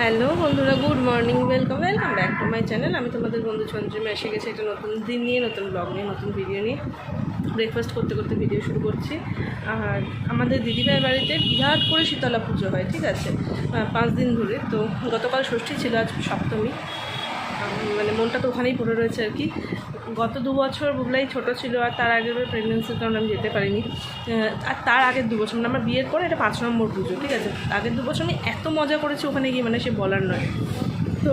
Hello বন্ধুরা, good morning welcome welcome back to my channel আমি তোমাদের বন্ধু চন্দ্রিমা এসে গেছি একটা নতুন দিন নিয়ে, নতুন ব্লগ নিয়ে, নতুন ভিডিও নিয়ে। ব্রেকফাস্ট করতে করতে ভিডিও শুরু করছি। আর আমাদের দিদিভাই বাড়িতে বিরাট করে শীতলা পুজো হয়, ঠিক আছে? পাঁচ দিন ধরে। তো গতকাল ষষ্ঠী ছিল, আজ সপ্তমী। মানে মনটা তো ওখানেই পড়ে রয়েছে আর কি। গত দু বছর বুবলাই ছোট ছিল আর তার আগের প্রেগনেন্সির কারণে আমি যেতে পারিনি। আর তার আগের দু বছর মানে আমার বিয়ের পরে এটা পাঁচ নম্বর পুজো ঠিক আছে? আগের দু বছর আমি এত মজা করেছি ওখানে গিয়ে মানে সে বলার নয়। তো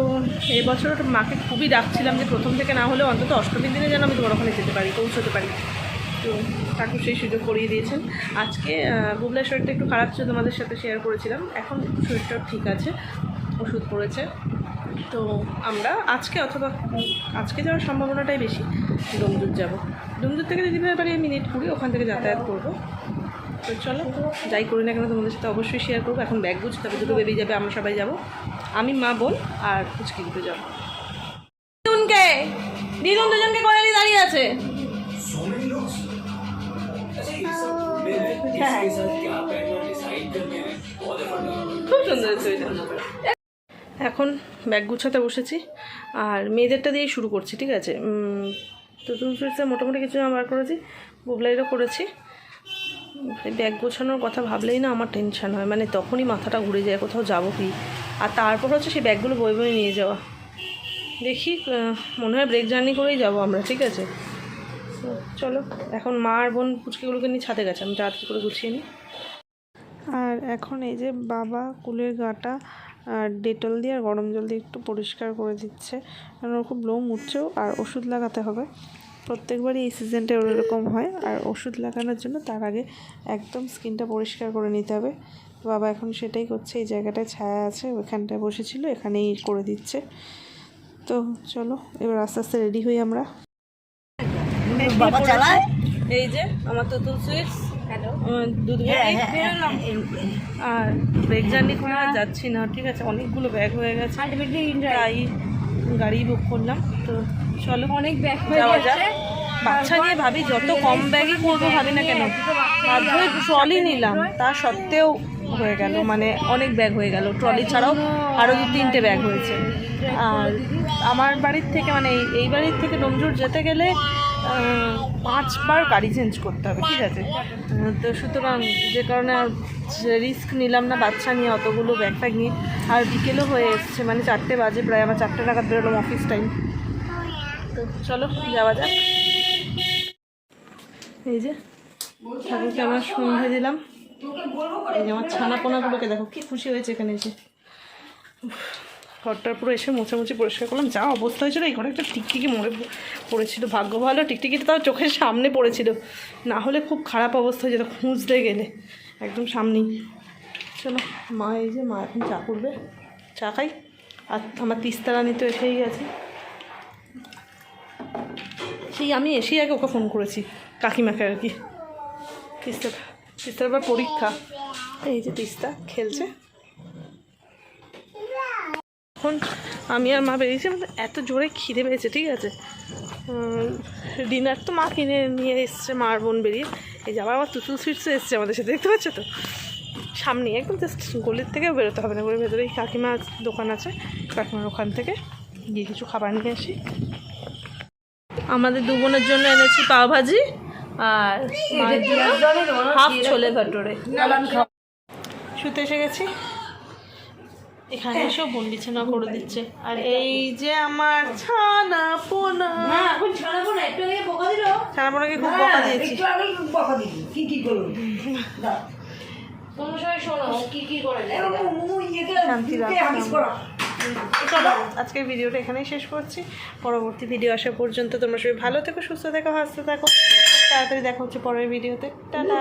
এবছর মাকে খুবই ডাকছিলাম যে প্রথম থেকে না হলেও অন্তত অষ্টমীর দিনে যেন আমি তোমার ওখানে যেতে পারি পৌঁছতে পারি। তো ঠাকুর সেই সুযোগ করিয়ে দিয়েছেন। আজকে আহ, বুবলার শরীরটা একটু খারাপ ছিল তোমাদের সাথে শেয়ার করেছিলাম। এখন শরীরটা ঠিক আছে ওষুধ পড়েছে। তো আমরা আজকে অথবা আজকে যাওয়ার সম্ভাবনাটাই বেশি ডোমজুর যাব। ডোমজুর থেকে দিদিভাই বাড়ি মিনিট কুড়ি ওখান থেকে যাতায়াত করব। তো চলো যাই করি না কেন তোমাদের সাথে অবশ্যই শেয়ার করব। এখন ব্যাগ বুঝতে হবে দুটো বেরিয়ে যাবে আমরা সবাই যাব। আমি মা বোন আর কুচকি দুটো যাব। দিদুনকে দিদুন দুজনকে করে দাঁড়িয়ে আছে। খুব সুন্দর এখন ব্যাগ গুছাতে বসেছি। আর মেয়েদেরটা দিয়েই শুরু করছি, ঠিক আছে? তো সুইটসে মোটামুটি কিছু জামা বার করেছি, বুবলাইরও করেছি। ব্যাগ গোছানোর কথা ভাবলেই না আমার টেনশান হয়। মানে তখনই মাথাটা ঘুরে যায়, কোথাও যাব কি? আর তারপর হচ্ছে সেই ব্যাগগুলো বই বই নিয়ে যাওয়া। দেখি মনে হয় ব্রেক জার্নি করেই যাব আমরা, ঠিক আছে? চলো, এখন মা আর বোন পুচকিগুলোকে নিয়ে ছাদে গেছে, আমি তাড়াতাড়ি করে গুছিয়ে নিই। আর এখন এই যে বাবা, কুলের গাটা আর ডেটল দিয়ে আর গরম জল দিয়ে একটু পরিষ্কার করে দিচ্ছে। কারণ ওর খুব লোম উঠছেও আর ওষুধ লাগাতে হবে। প্রত্যেকবারই এই সিজনটা ওর এরকম হয়। আর ওষুধ লাগানোর জন্য তার আগে একদম স্কিনটা পরিষ্কার করে নিতে হবে। বাবা এখন সেটাই করছে এই জায়গাটায় ছায়া আছে ওইখানটায় বসেছিল এখানেই করে দিচ্ছে। তো চলো এবার আস্তে আস্তে রেডি হই আমরা। এই যে আমার তো তুল সুইটস হ্যালো। দুধ হ্যাঁ, আর ব্রেক জার্নি করে যাচ্ছি না ঠিক আছে অনেকগুলো ব্যাগ হয়ে গেছে। তাই গাড়ি বুক করলাম তো চলো। অনেক ব্যাগ যাওয়া যাক। বাচ্চা নিয়ে ভাবি যত কম ব্যাগই করব ভাবি না কেন। বাধ্য ট্রলি নিলাম তা সত্ত্বেও হয়ে গেল মানে অনেক ব্যাগ হয়ে গেল। ট্রলি ছাড়াও আরও দু তিনটে ব্যাগ হয়েছে। আর আমার বাড়ির থেকে মানে এই- বাড়ির থেকে ডোমজুর যেতে গেলে পাঁচবার গাড়ি চেঞ্জ করতে হবে, ঠিক আছে? তো সুতরাং যে কারণে আর রিস্ক নিলাম না, বাচ্চা নিয়ে অতগুলো ব্যাগ ফ্যাগ নিয়ে। আর বিকেলও হয়ে এসছে মানে চারটে বাজে প্রায়, আমার চারটে নাগাদ বেরোলাম অফিস টাইম তো চলো, যাওয়া যাক। এই যে, ঠাকুরকে আমরা সন্ধে দিলাম। এই যে আমার ছানা পোনাগুলোকে দেখো, কি খুশি হয়েছে এখানে এসে। ঘরটার পুরো এসে মোছামুছি পরিষ্কার করলাম। যা অবস্থা হয়েছিল, এই ঘরে একটা টিকটিকি মরে পড়েছিল। ভাগ্য ভালো, টিকটিকিটা তাও চোখের সামনে পড়েছিল। না হলে খুব খারাপ অবস্থা হয়ে যেত খুঁজতে গেলে। একদম সামনেই। চলো, মা এই যে, মা এখন চা করবে। চা খাই। আর আমার তিস্তা রানি তো এসেই গেছে। সেই আমি এসেই আগে ওকে ফোন করেছি, কাকিমাকে আর কি। তিস্তা তিস্তার আবার পরীক্ষা। এই যে তিস্তা, খেলছে। এখন আমি আর মা বেরিয়েছি এত জোরে খিদে পেয়েছে ঠিক আছে? ডিনার তো মা কিনে নিয়ে এসছে মার বোন বেরিয়ে। এই যে আবার তুতুল সুইটসে এসছে আমাদের সাথে দেখতে পাচ্ছ তো? সামনে একদম জাস্ট গলির থেকে বেরোতে হবে না করে ভেতরেই কাকিমার দোকান আছে কাকিমার ওখান থেকে গিয়ে কিছু খাবার নিয়ে আসি। আমাদের দু বোনের জন্য এনেছি পাও ভাজি আর হাফ ছোলে ভাটোরে। শুতে এসে গেছি। এখানে এসেও বোন বিছানা করে দিচ্ছে। আর এই যে আমার ছানা পোনা এখন ছাড়াবো না একটু আগে বকা দিল? ছানা পোনাকে খুব বকা দিয়েছি। একটু আগে বকা দিলি। কি কি করল? দাও কোনো সময় শোনো কি কি করে এরকম শান্তি চলো আজকের ভিডিওটা এখানেই শেষ করছি। পরবর্তী ভিডিও আসা পর্যন্ত তোমরা সবাই ভালো থেকো সুস্থ থেকো হাসতে থাকো। তাড়াতাড়ি দেখা হচ্ছে পরের ভিডিওতে। টাটা।